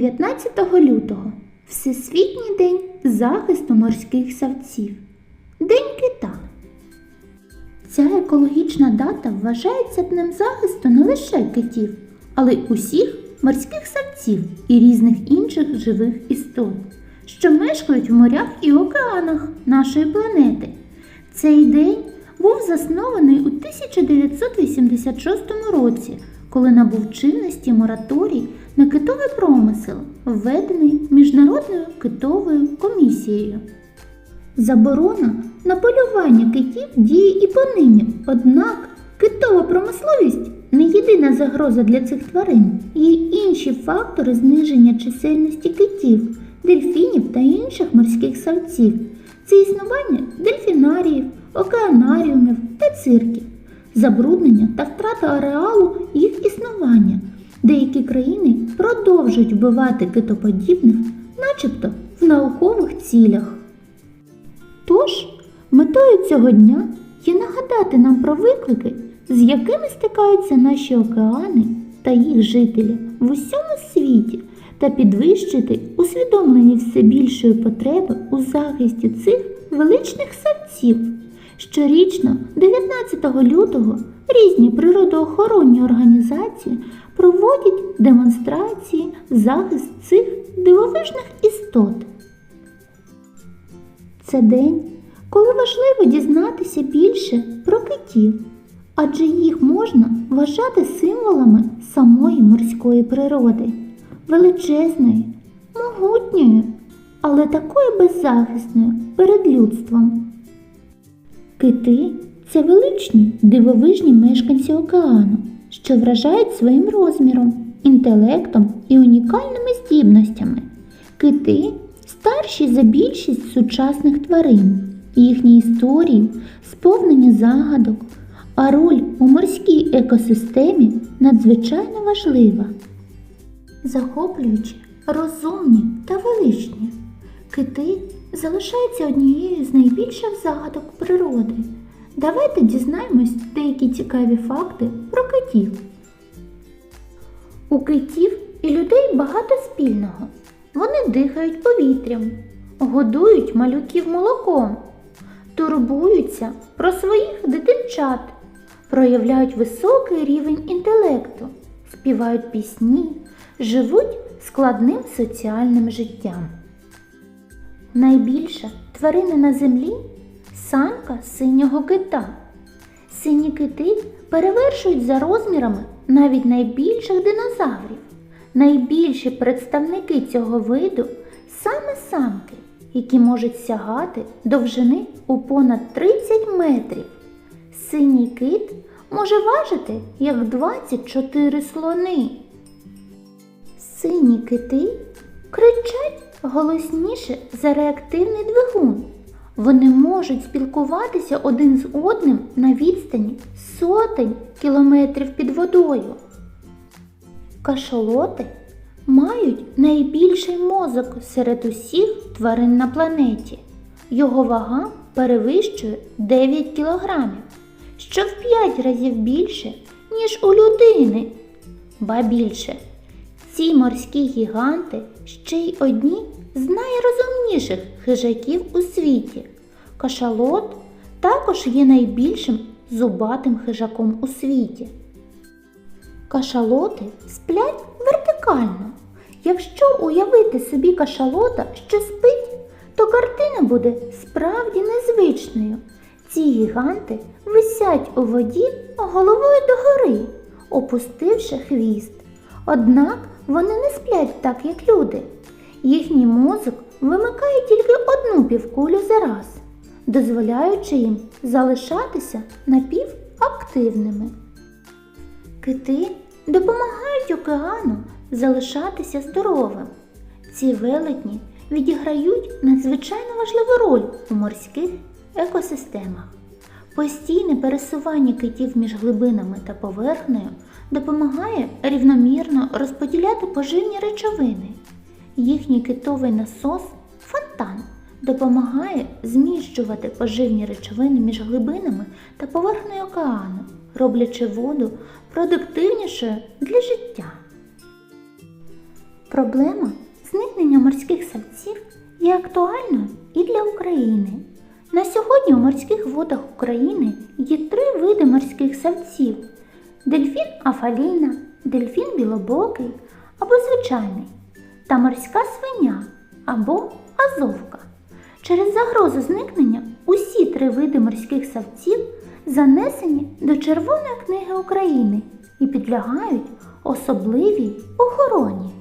19 лютого Всесвітній день захисту морських савців. День кита. Ця екологічна дата вважається днем захисту не лише китів, але й усіх морських савців і різних інших живих істот, що мешкають в морях і океанах нашої планети. Цей день був заснований у 1986 році, коли набув чинності мораторій на китовий промисел, введений Міжнародною китовою комісією. Заборона на полювання китів діє і понині, однак китова промисловість не єдина загроза для цих тварин. Є інші фактори зниження чисельності китів, дельфінів та інших морських савців. Це існування дельфінаріїв, океанаріумів та цирків, забруднення та втрата ареалу їх існування. Деякі країни продовжують вбивати китоподібних, начебто в наукових цілях. Тож, метою цього дня є нагадати нам про виклики, з якими стикаються наші океани та їх жителі в усьому світі, та підвищити усвідомлені все більшої потреби у захисті цих величних савців. Щорічно, 19 лютого, різні природоохоронні організації проводять демонстрації захист цих дивовижних істот. Це день, коли важливо дізнатися більше про китів, адже їх можна вважати символами самої морської природи, величезної, могутньої, але такої беззахисною перед людством. Кити це величні дивовижні мешканці океану, що вражають своїм розміром, інтелектом і унікальними здібностями. Кити старші за більшість сучасних тварин, їхні історії сповнені загадок, а роль у морській екосистемі надзвичайно важлива. Захоплюючі, розумні та величні, кити залишаються однією з найбільших загадок природи. Давайте дізнаємось деякі цікаві факти про китів. У китів і людей багато спільного. Вони дихають повітрям, годують малюків молоком, турбуються про своїх дитинчат, проявляють високий рівень інтелекту, співають пісні, живуть складним соціальним життям. Найбільша тварина на землі самка синього кита. Сині кити перевершують за розмірами навіть найбільших динозаврів. Найбільші представники цього виду саме самки, які можуть сягати довжини у понад 30 метрів. Синій кит може важити як 24 слони. Сині кити кричать голосніше за реактивний двигун. Вони можуть спілкуватися один з одним на відстані сотень кілометрів під водою. Кашалоти мають найбільший мозок серед усіх тварин на планеті. Його вага перевищує 9 кілограмів, що в 5 разів більше, ніж у людини. Ба більше, ці морські гіганти ще й одні з найрозумніших хижаків у світі. Кашалот також є найбільшим зубатим хижаком у світі. Кашалоти сплять вертикально. Якщо уявити собі кашалота, що спить, то картина буде справді незвичною. Ці гіганти висять у воді головою догори, опустивши хвіст. Однак вони не сплять так, як люди. Їхній мозок вимикає тільки одну півкулю за раз, дозволяючи їм залишатися напівактивними. Кити допомагають океану залишатися здоровим. Ці велетні відіграють надзвичайно важливу роль у морських екосистемах. Постійне пересування китів між глибинами та поверхнею допомагає рівномірно розподіляти поживні речовини. Їхній китовий насос фонтан допомагає зміщувати поживні речовини між глибинами та поверхнею океану, роблячи воду продуктивнішою для життя. Проблема зникнення морських савців є актуальною і для України. На сьогодні у морських водах України є три види морських савців: дельфін афаліна, дельфін білобокий або звичайний та морська свиня або азовка. Через загрозу зникнення усі три види морських савців занесені до Червоної книги України і підлягають особливій охороні.